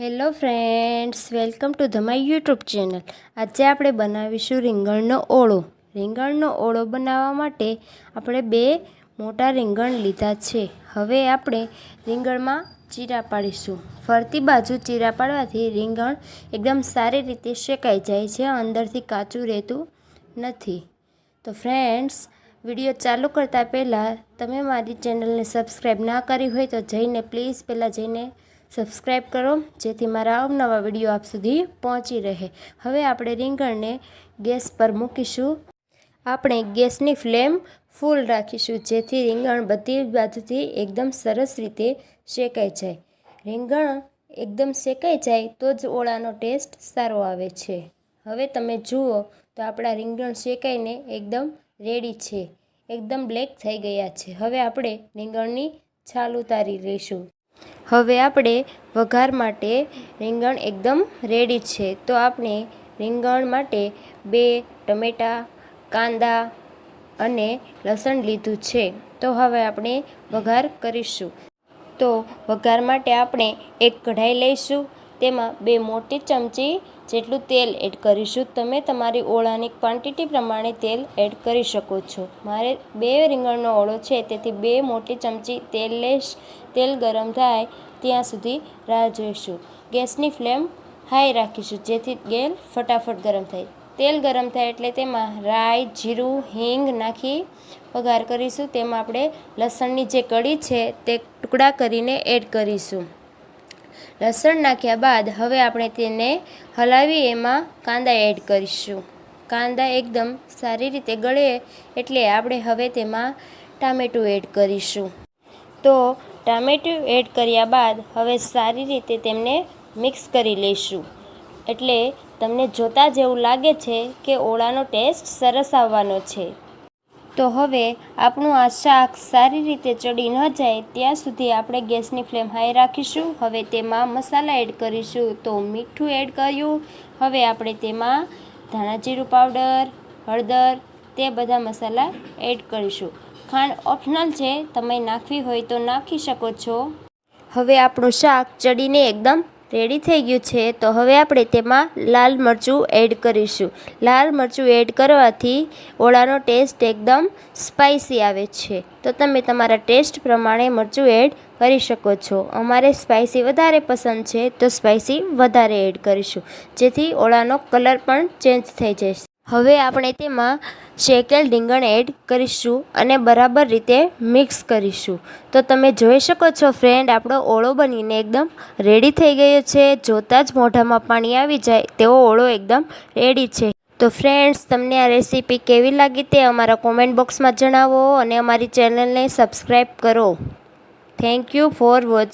Hello friends, welcome to the my YouTube channel. આજે આપણે બનાવીશું રીંગણનો ઓળો. રીંગણનો ઓળો બનાવવા માટે આપણે બે મોટા રીંગણ લીધા છે. હવે આપણે રીંગણમાં ચીરા પાડીશું. ફરતી બાજુ ચીરા પાડવાથી રીંગણ એકદમ સારી રીતે શેકાઈ જાય છે, અંદરથી કાચું રહેતું નથી. તો ફ્રેન્ડ્સ, વીડિયો ચાલુ કરતાં પહેલાં તમે મારી ચેનલને સબસ્ક્રાઈબ ના કરી હોય તો જઈને પ્લીઝ પહેલાં જઈને સબસ્ક્રાઈબ કરો, જેથી મારા અવનવા વીડિયો આપ સુધી પહોંચી રહે. હવે આપણે રીંગણને ગેસ પર મૂકીશું. આપણે ગેસની ફ્લેમ ફૂલ રાખીશું, જેથી રીંગણ બધી બાજુથી એકદમ સરસ રીતે શેકાઈ જાય. રીંગણ એકદમ શેકાઈ જાય તો જ ઓળાનો ટેસ્ટ સારો આવે છે. હવે તમે જુઓ તો આપણા રીંગણ શેકાઈને એકદમ રેડી છે. એકદમ બ્લેક થઈ ગયા છે. હવે આપણે રીંગણની છાલ ઉતારી લઈશું. હવે આપણે વઘાર માટે રીંગણ એકદમ રેડી છે. તો આપણે રીંગણ માટે બે ટમેટાં, કાંદા અને લસણ લીધું છે. તો હવે આપણે વઘાર કરીશું. તો વઘાર માટે આપણે એક કઢાઈ લઈશું. તેમાં બે મોટી ચમચી જેટલું તેલ એડ કરીશું. તમે તમારી ઓળાની ક્વોન્ટિટી પ્રમાણે તેલ એડ કરી શકો છો. મારે બે રીંગણનો ઓળો છે, તેથી બે મોટી ચમચી તેલ લઈશ તેલ ગરમ થાય ત્યાં સુધી રાહ જોઈશું. ગેસની ફ્લેમ હાઈ રાખીશું, જેથી ગેલ ફટાફટ ગરમ થાય. તેલ ગરમ થાય એટલે તેમાં રાઈ, જીરું, હિંગ નાખી વઘાર કરીશું. તેમાં આપણે લસણની જે કળી છે તે ટુકડા કરીને એડ કરીશું. લસણ નાખ્યા બાદ હવે આપણે તેને હલાવી એમાં કાંદા એડ કરીશું. કાંદા એકદમ સારી રીતે ગળે એટલે આપણે હવે તેમાં ટામેટું એડ કરીશું. તો ટામેટું એડ કર્યા બાદ હવે સારી રીતે તેમને મિક્સ કરી લઈશું. એટલે તમને જોતાં જેવું લાગે છે કે ઓળાનો ટેસ્ટ સરસ આવવાનો છે. તો હવે આપણું આ શાક સારી રીતે ચડી ન જાય ત્યાં સુધી આપણે ગેસની ફ્લેમ હાઈ રાખીશું. હવે તેમાં મસાલા એડ કરીશું તો મીઠું એડ કર્યું. હવે આપણે તેમાં ધાણા જીરું પાવડર, હળદર, તે બધા મસાલા એડ કરીશું. ખાંડ ઓપ્શનલ છે, તમે નાખવી હોય તો નાખી શકો છો. હવે આપણું શાક ચડીને એકદમ રેડી થઈ ગયું છે, તો હવે આપણે તેમાં લાલ મરચું એડ કરીશું. લાલ મરચું એડ કરવાથી ઓળાનો ટેસ્ટ એકદમ સ્પાઇસી આવે છે. તો તમે તમારા ટેસ્ટ પ્રમાણે મરચું એડ કરી શકો છો. અમારે સ્પાઇસી વધારે પસંદ છે, તો સ્પાઇસી વધારે એડ કરીશું. જેથી ઓળાનો કલર પણ ચેન્જ થઈ જશે. હવે આપણે તેમાં શેકેલ રીંગણ એડ કરીશું અને બરાબર રીતે મિક્સ કરીશું. તો તમે જોઈ શકો છો ફ્રેન્ડ આપણો ઓળો બનીને એકદમ રેડી થઈ ગયો છે. જોતાં જ મોઢામાં પાણી આવી જાય, તેવો ઓળો એકદમ રેડી છે. તો ફ્રેન્ડ્સ તમને આ રેસીપી કેવી લાગી તે અમારા કોમેન્ટ બોક્સમાં જણાવો અને અમારી ચેનલને સબસ્ક્રાઈબ કરો. Thank you for watch